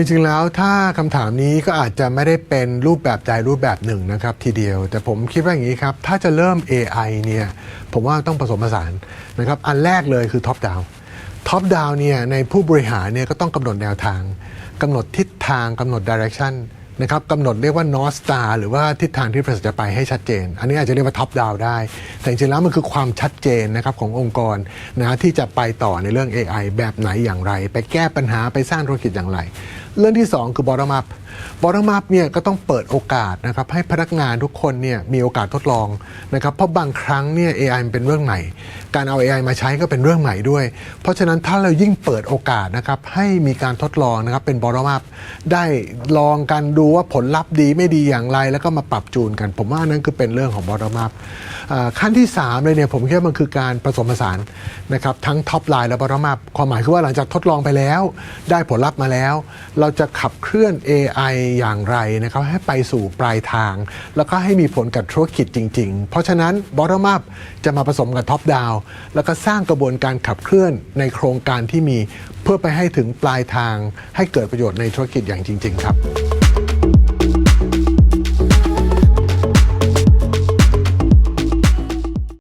จริงๆแล้วถ้าคำถามนี้ก็อาจจะไม่ได้เป็นรูปแบบใดรูปแบบหนึ่งนะครับทีเดียว แต่ผมคิดว่าอย่างนี้ครับ ถ้าจะเริ่ม AI เนี่ยผมว่าต้องผสมผสานนะครับอันแรกเลยคือท็อปดาวท็อปดาวเนี่ยในผู้บริหารเนี่ยก็ต้องกำหนดแนวทางกำหนดทิศทางกำหนดดิเรกชันนะครับกำหนดเรียกว่า North Star หรือว่าทิศทางที่บริษัทจะไปให้ชัดเจน อันนี้อาจจะเรียกว่าท็อปดาวได้ แต่จริงๆแล้วมันคือความชัดเจนนะครับขององค์กรนะที่จะไปต่อในเรื่อง AI แบบไหนอย่างไร ไปแก้ปัญหาไปสร้างธุรกิจอย่างไร เรื่องที่ 2 คือ bottom up bottom up เนี่ยก็ต้องเปิดโอกาสนะครับให้พนักงานทุกคนเนี่ยมีโอกาสทดลองนะครับเพราะบางครั้งเนี่ย AI มันเป็นเรื่องใหม่ การเอา AI มาใช้ก็เป็นเรื่องใหม่ด้วย เพราะฉะนั้นถ้าเรายิ่งเปิดโอกาสนะครับให้มีการทดลองนะครับเป็น bottom up ได้ลองกันดูว่าผลลัพธ์ดีไม่ดีอย่างไร แล้วก็มาปรับจูนกัน ผมว่านั้นคือเป็นเรื่องของ bottom up อ่าขั้นที่ 3 เลยเนี่ยผมคิดว่ามันคือการผสมผสานนะครับทั้งท็อปไลน์และ bottom up ความหมายคือว่าหลังจากทดลองไปแล้ว ได้ผลลัพธ์มาแล้ว เราจะขับเคลื่อน AI อย่างไรนะครับให้ไปสู่ปลายทาง แล้วก็ให้มีผลกับธุรกิจจริง ๆ เพราะฉะนั้น bottom up จะมาผสมกับ top down แล้วก็สร้างกระบวนการขับเคลื่อนในโครงการที่มี เพื่อไปให้ถึงปลายทางให้เกิดประโยชน์ในธุรกิจอย่างจริง ๆ ครับ